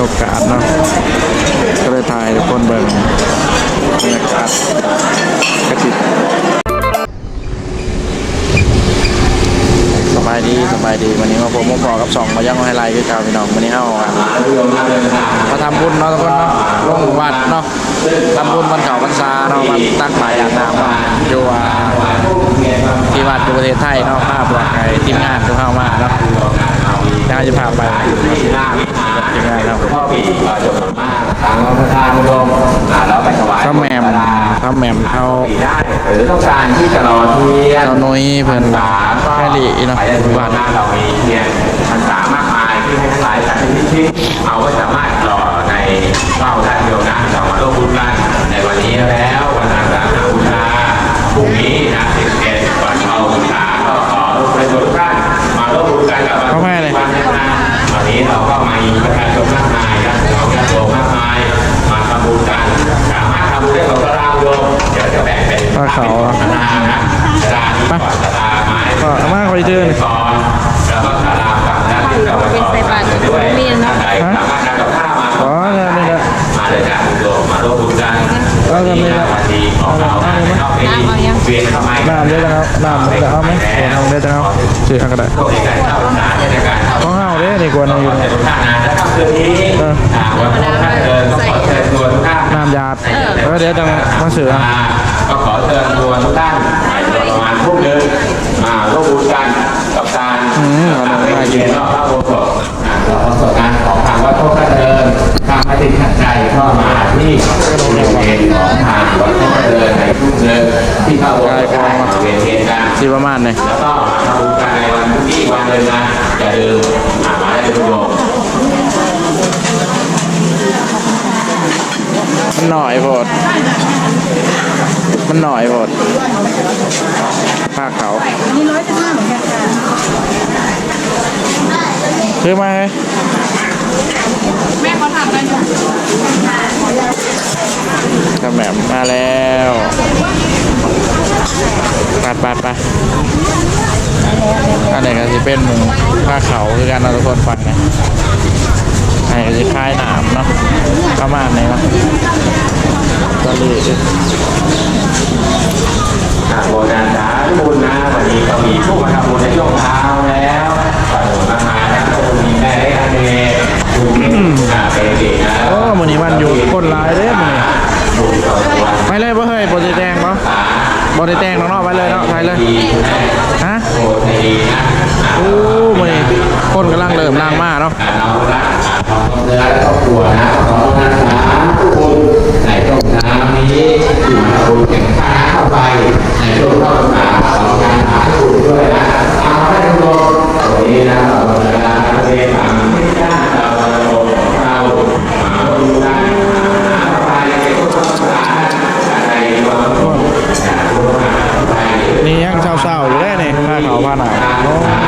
โอกาสเนาะก็เลยถ่ายทุกคนเบิ่งบรรยากาศกระทิสบายดีสบายดีวันนี้มาผมมาพอกับสองบายองไฮไลท์คือเก่าพี่น้องวันนี้เฮาอะมาทำบุญเนาะทุกคนเนาะลงวัดเนาะทำบุญวันเขาพรรษาเนาะมาตั้งหมายอย่างน้ำเนาะอยู่ว่าที่วัดประเทศไทยเนาะภาพหลักไอ้ทีมงานทุกเข้ามาเนาะ ยังจะพาไปกับทีมงานครับพ่อปีก็จบมากทางประธานรวมอ่าแล้วไปถวายข้าวแหม่มข้าวแหม่มเขาปีได้หรือต้องการที่จะรอเทียนเจ้านุ้ยเพิ่นสาก็แค่ลีเนาะไปได้ทุกวัวัดนเรามีเทียนพรรษามากมายที่ให้ทั้งหลายสาธิตที่เอาก็สามารถรอในเฝ้าได้โยมนะเรามาร่วมบุญกันในวันนี้แล้ววันอาสาฬหบูชาพรุ่งนี้นะ11วันเข้าพรรษาก็ขอร่วมไปทุกท่านมา ร่วมบุญกันกับเข้ามาเลยวันนี้นะตอนนี้เราก็มามีประชาชนมากมายญาติของญาติโยมมากมายมาทำบุญกันสามารถทำบุญได้ของตารางโยมเดี๋ยวจะแบ่งเป็นว่าเขาตารางนะตารางนี้ก่อนตารางไม้ก็อามาคอยเดินก่อนแล้วก็ตารางฝั่งด้านที่เราเป็นใส่บาตรกับด้วยมีนเนาะใครสามารถนำกับข้าวมาอ๋อเนี่ยนี่แหละมาเลยจ้ะคุณโยมมาร่วมบุญกันเอาทำไมล่ะวันดีของเรานะนอกจากนี้เวียนเข้ามาน้ำเยอะจังครับน้ำเดี๋ยวเอาไหมเดี๋ยวเอาเยอะจังครับชื่ออะไรก็ได้ เดี๋ยวจะมาเสือมาก็ขอเชิญชวนทุกท่านไปประมาณทุ่มหนึงมาร่วมบุญกันกับการอืมเอาหน่อยน่ากินเรียนรอบพระโบสถ์อ่าเราประสบการณ์ของทางวัดโคกเดินทางพระติขันใจก็มาที่โรงเรียนของทางวัดโคกเดินในทุ่มหนึงที่เข้าวัดได้มาเรียนเรียนกันสิประมาณนี้แล้วก็มาทำบุญกันในวันพรุ่งนี้วันหนึ่งนะอย่าลืมอ่ามาได้ทุกโยมมันหน่อยโพดมัน หน่อยโพดภาคเขานี่ร้อยจะห้าเหมือนกันค่ะซื้อมาไหมแม่เขาทำกันอยู่กระแหม่มมาแล้วไปไปไปอันไหนก็จะเป็นผ้าเขาคือการเอาทุกคนฟังนะอันไหนก็จะคล้ายหนามเนาะประมาณนี้เนาะตะลี อ่าโบราณสาธุบุญนะวันนี้ก็มีผู้มาทำบุญในช่วงเช้าแล้วขอบคุณมากๆนะขอบคุณแม่ได้อันเดคุณอ่าเป็นดีนะโอ้มันนี้มันอยู่คนร้ายเด้มันนี่บุญต่อตัวไปเลยบ่เฮ้ยบไดแดงเนาะบไดแดงเนาะไปเลยเนาะไปเลยฮะโอ้ คนกำลังเริ่มล่างมาเนาะอ่าเราละอ่าของเรือและครอบครัวนะขอท่านสาธุบุญในช่วงเช้านี้ที่มาทำบุญแข่งขันเข้าไปในช่วงเข้าพรรษาของการหาธุบุญด้วยนะเอาให้ทุกคนวันนี้นะเราจะเรียนถามที่ด้านเราเรามาดูกันหาไปในช่วงเข้าพรรษาในวันพุธนะทุกท่านไปนี่ยังเศร้าๆอยู่ได้นี่ผ้าเขาวผ้าหนาวโอ้เดิน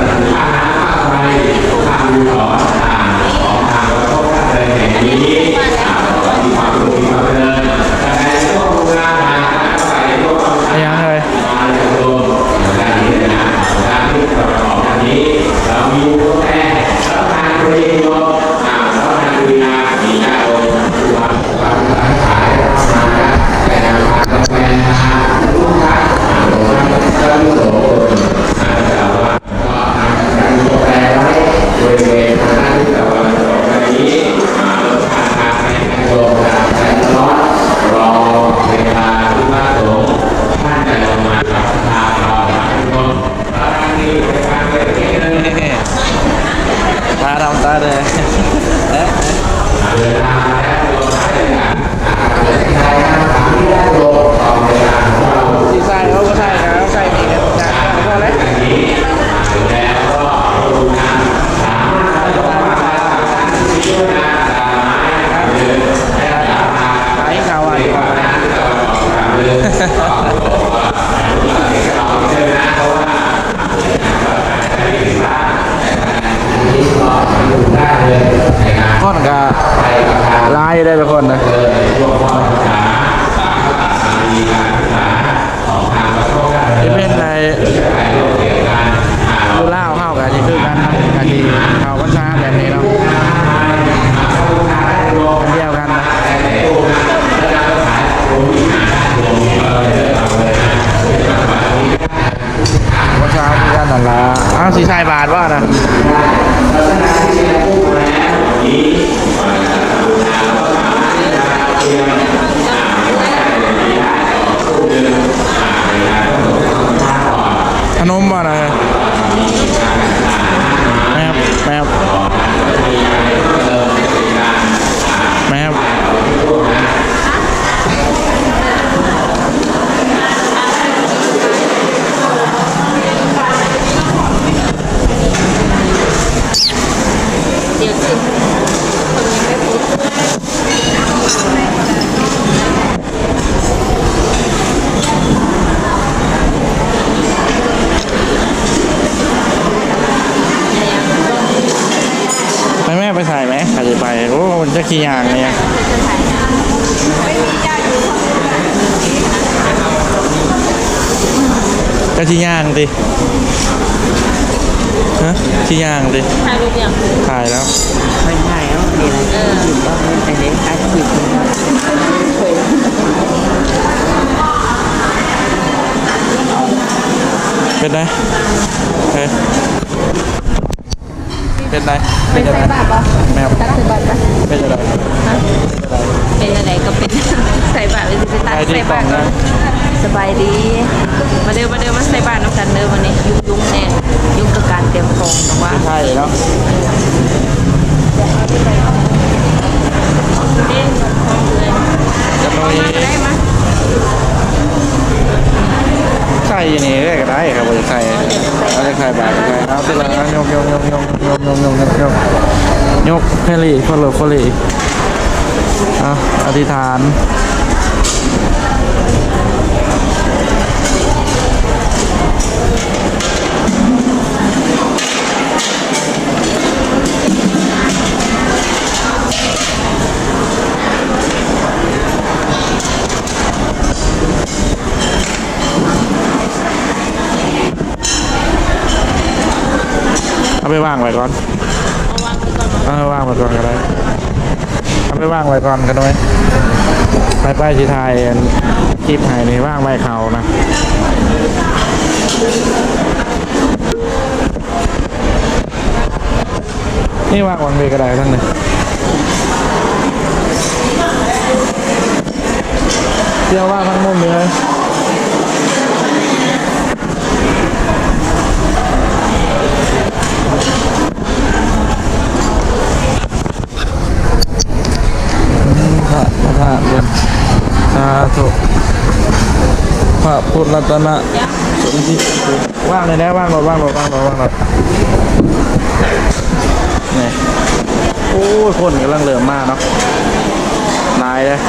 อ้าวสีชายบาทว่านะ อ้มันจะขี้ยางเนี่ยก็ขี้ยางดิฮะขี้ยางดิถ่ายรูปยังถ่ายแล้วไม่ใช่แล้วมีอะไรเอออยู่บ้านแต่เด็กอาชีพของเราเป็นไรเฮ้ย เป็นไรเป็นอะไรแมวตัดใส่บาตรปะเป็นอะไรเป็นอะไรก็เป็นใส่บาตรเลยสิไปตัดใส่ที่ใส่กล่บาองตรนะสบายดี มาเดินมาเดินมาใส่บาตรน้ำกันเดินวันนี้ยุ่งยุ่งแน่ยุ่งกับการเตรียมของแต่ว่าใช่เนาะเล่นของเลยจะนุยมาก็ได้มาใส่อยังนี้ได้ก็ได้ครับว่าจะใส่เราจะใส่บาทก็ใส่เอาตัวละยกยกยกยก ยกยกยกยกยกเฟลี่ฟอลโล่ฟอลีอะอธิษฐานเอาไปวางไว้ก่อน ถ้าว่างไวก่อนก็ได้เอาไปว่างไวก่อนกันด้วยไปไปที่ไทยอันคลิปไห้นี่ว่างไว้เขานะนี่ว่างวันเวก็ได้ทั้งนี้เที่ยวว่างทั้งมุมเลย พระพุทธรัตนะสมทิว่างเลยนะว่างรถว่างรถว่างรถว่างรถนี่โอ้ยคนกำลังเริ่มมากเนาะนายเลย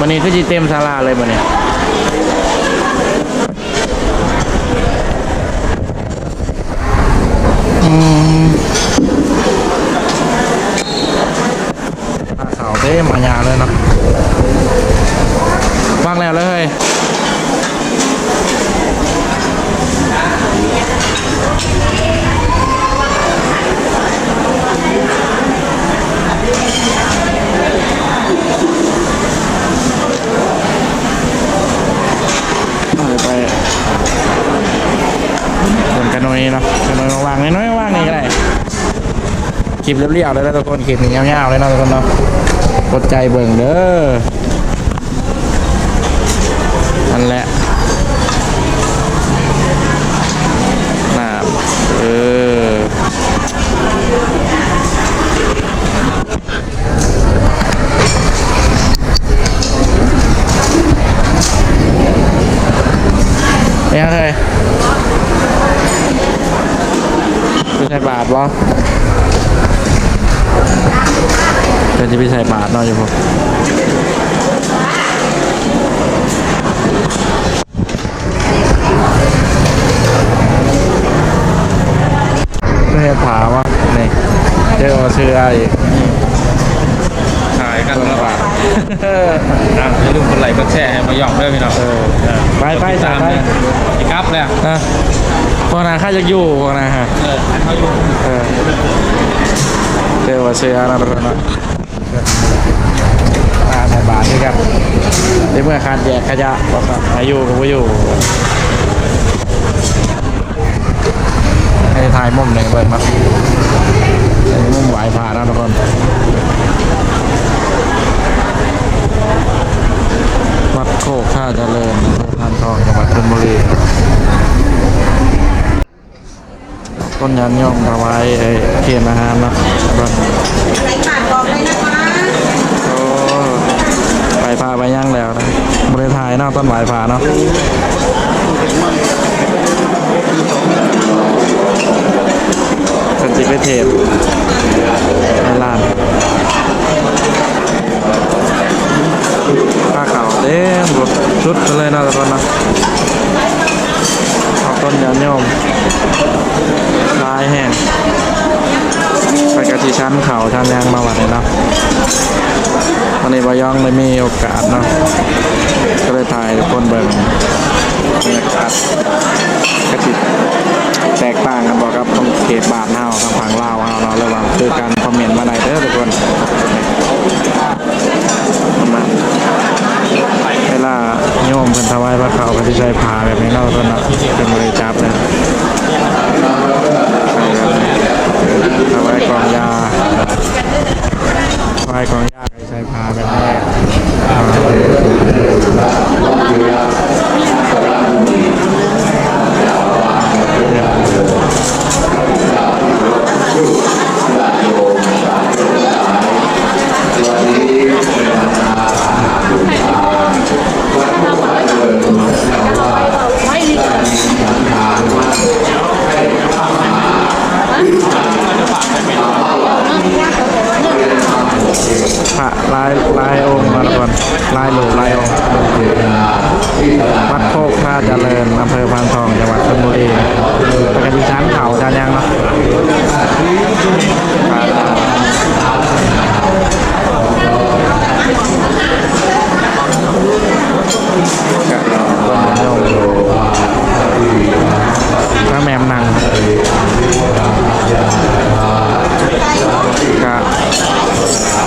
วันนี้คือจีเต็มศาลาเลยวันนี้อืมหน้าเขาเต็มอาญาเลยเนาะ เรียบๆเลยนะทุกคนคลิปนี้ยาวๆเลยนะทุกคนเนาะกดใจเบิ่งเด้อนั่นแหละน้ำเออเป็นยังไงไม่ใช่บาทวะ จะไปใส่บาทเนาะอยู่พวกไม่ให้ถามว่านี่เจอมาซื้ออะไรอีกขายกันละบาทอะอย่าลืมกดไลค์กดแชร์ให้มาหย่องด้วยพี่น้องเออไปไปตามเลยอีกครับแล้วนะพอนาข้าจะอยู่พอนาฮะเออเขาอยู่เออเดี๋ยวว่าเสียนะทุกคนเนาะตาในบาทด้วยกันในเมื่อขาดแยกขยะบอกครับอายุก็บ่อยู่ให้ถ่ายมุมหนึ่งเบิ่งเนาให้มุมไหวผ่านนะทุกคนวัดโคกท่าเจริญอำเภอพานทองจังหวัดชลบุรีต้นยันย่อมถวายเทียนอาหารเนาะบ้านโอ้ ไปพาไปย่างแล้วนะบริทายเนาะต้นไหวพาเนาะเป็นสิไปเทศในลานผ้าขาวเต็มรถชุดเลยนะทุกคนนะเอาต้นยางโยมลายแห้ง ไปกะทิชั้นเขาชั้นยางมาวัดเลยเนาะวันนี้บายองเลยมีโอกาสเนาะก็เลยถ่ายคนเบิ่งบรรยากาศกะทิแตกต่างกันบอกครับตรงเขตบาทเฮาทางฝั่งลาวเฮาเนาะระหว่างคือการคอมเมนต์มาไหนเด้อทุกคนมาเวลาโยมเพิ่นถวายพระเขาก็สิใช้ผ้าแบบนี้เนาะตอนนั้นเป็นบริจับนะถวาย ยาถวายกองยาก็สิใช้พาแบบนี้ พระแมมนังกะ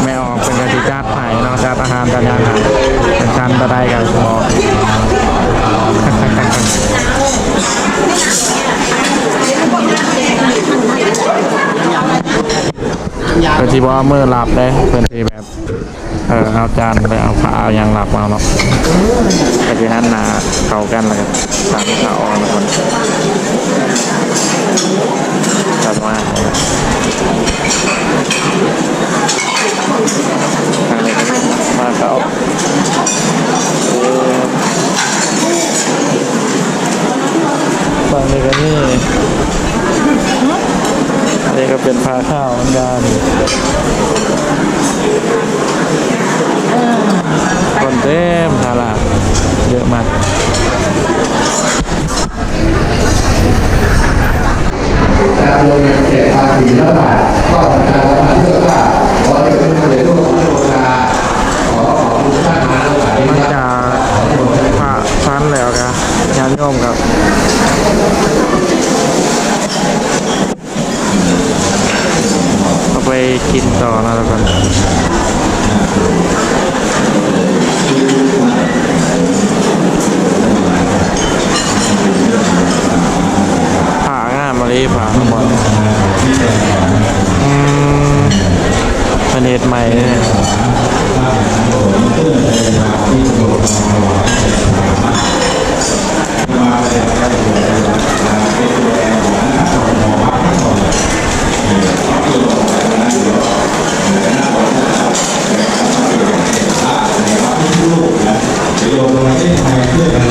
ไม่ออกเป็นกะทิจัดไผ่เนาะจัดอาหารจานยังอะเป็นชั้นตะไดกันหมอ เพื่อนที่ว่าเมื่อหลับได้เพื่อนที่แบบเออเอาจานไปเอาผ้าเอายังหลับมาเนาะแต่ที่นั้นนาเข่ากันแล้วกันสามขาอ่อนคนจัดมาทางนี้ก็มาเขาเออฝั่งนี้ก็นี่ อันนี้ก็เป็นพาข้าวเหมือนกันคนเต็มตลาดเยอะมาก การลงเงิ นเก็บภาษีละบาทก็ประชาสัมพันธ์เพื่อว่าขอเดี๋ยวเป็นประเด็นร่วมกับโรงงานขอขอบคุณท่านมาแล้วหลายมันท่านจะพระชั้นแล้วครับยานโยมครับเอาไปกินต่อนะทุกคนพี่ ดใหม่เนี่ยเดี๋ยวมาจะไปเพื่อการเ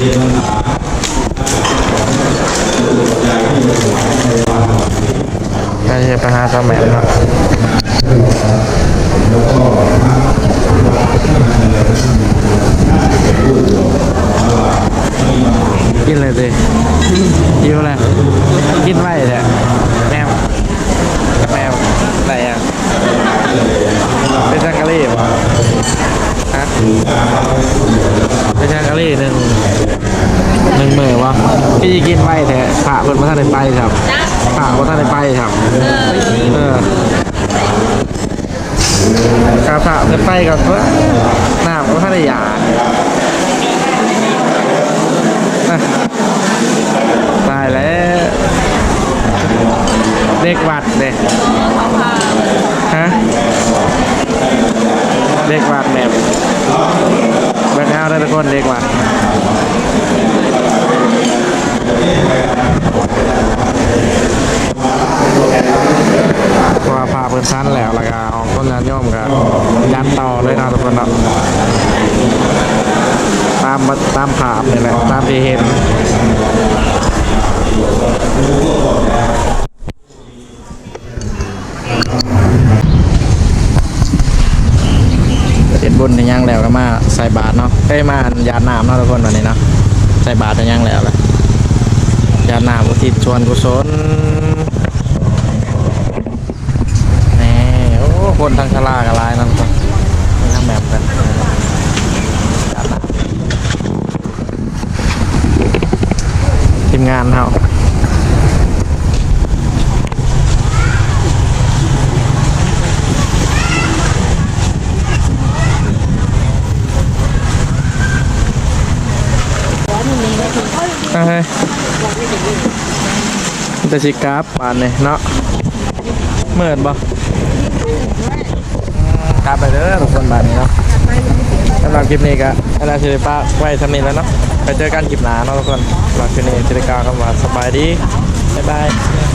ดินทาง ปัญหาสมัยนะ นี่แหละตามที่เห็นเด็ดบุญในย่างแล้วก็มาใส่บาตรเนาะเอ้มายาดน้ำเนาะทุกคนวันนี้เนาะใส่บาตรในย่างแล้วแหละยาดน้ำอุทิศชวนกุศลนี่โอ้คนทางชลากอะไรนั่นคนมีทั้งแบบกันทีม งานเราเฮ้ยแต่สิกราฟปานนี่เนาะเหมือนบ่กลับไปเด้อทุกคนแบบนี้เนาะสำหรับคลิปนี้ก็ให้เราสิริปะไว้ทำนี้แล้วเนาะ ไปเจอกันคลิปหน้าเนาะทุกคนสำหรับคลิปนี้จิริกาคำว่าสบายดีบ๊ายบาย